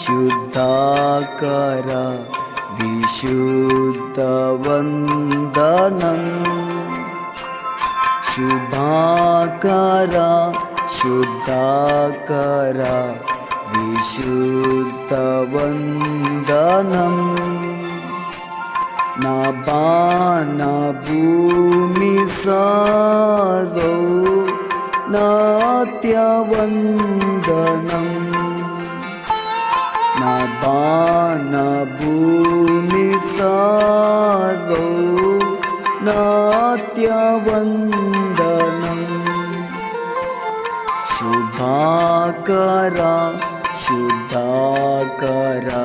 शुद्धाकरा विशुद्धवन्दनम् शुभाकरा शुद्धाकरा विशुद्धवन्दनम् नबानभूमिसादौ नात्यवन्दनम् नबानभूमिसादौ नात्यवन्दनम् शुभाकरा। शुद्धाकरा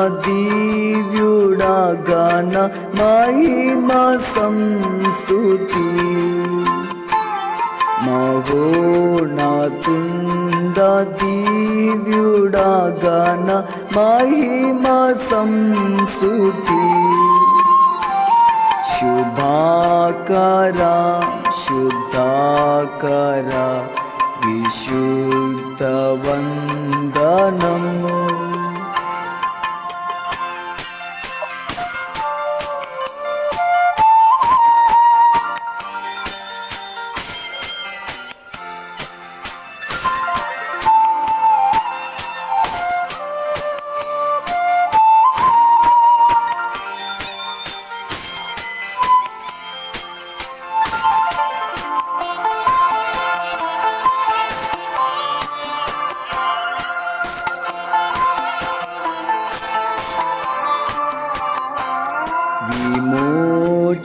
दिव्युडा गाना महिमा संस्तुति। मासं सुन्द दिव्युडा गाना महिमा संस्तुति। सुभा शुभा विशुद्धवन्दना।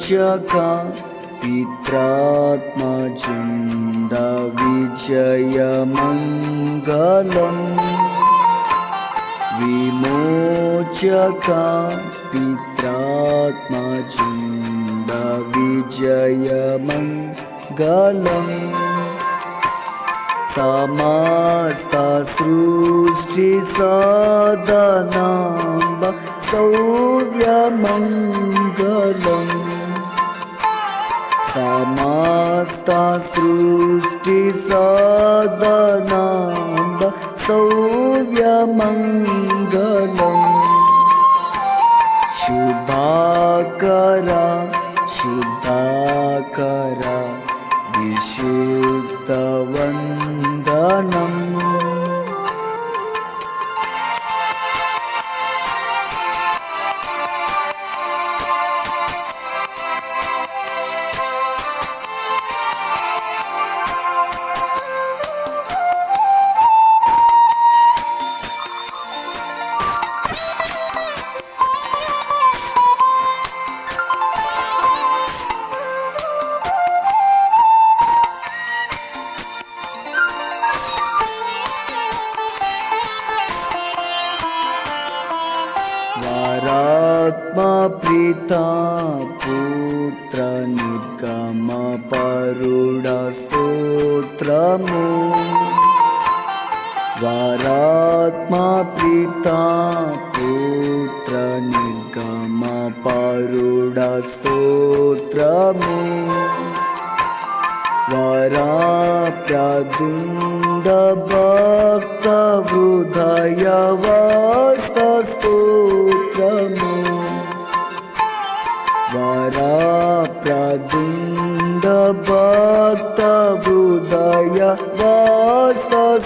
पित्रात्मचुण्ड विजयमङ्गलम् विमोचक समस्त सृष्टिसदनाम्ब सौर्यमङ्गलम् समस्त सृष्टिसदनाम्ब सौर्यमङ्गलम् शुभाकरा शुद्धाकरा विशुद्धवन्दनम् वारात्मा प्रीता पुत्र निर्गम परुडस्तोत्रमु वारात्मा प्रीता पुत्र निर्गम वराप्रदिन्दभक्तबुदय वास्तस्तोत्रम्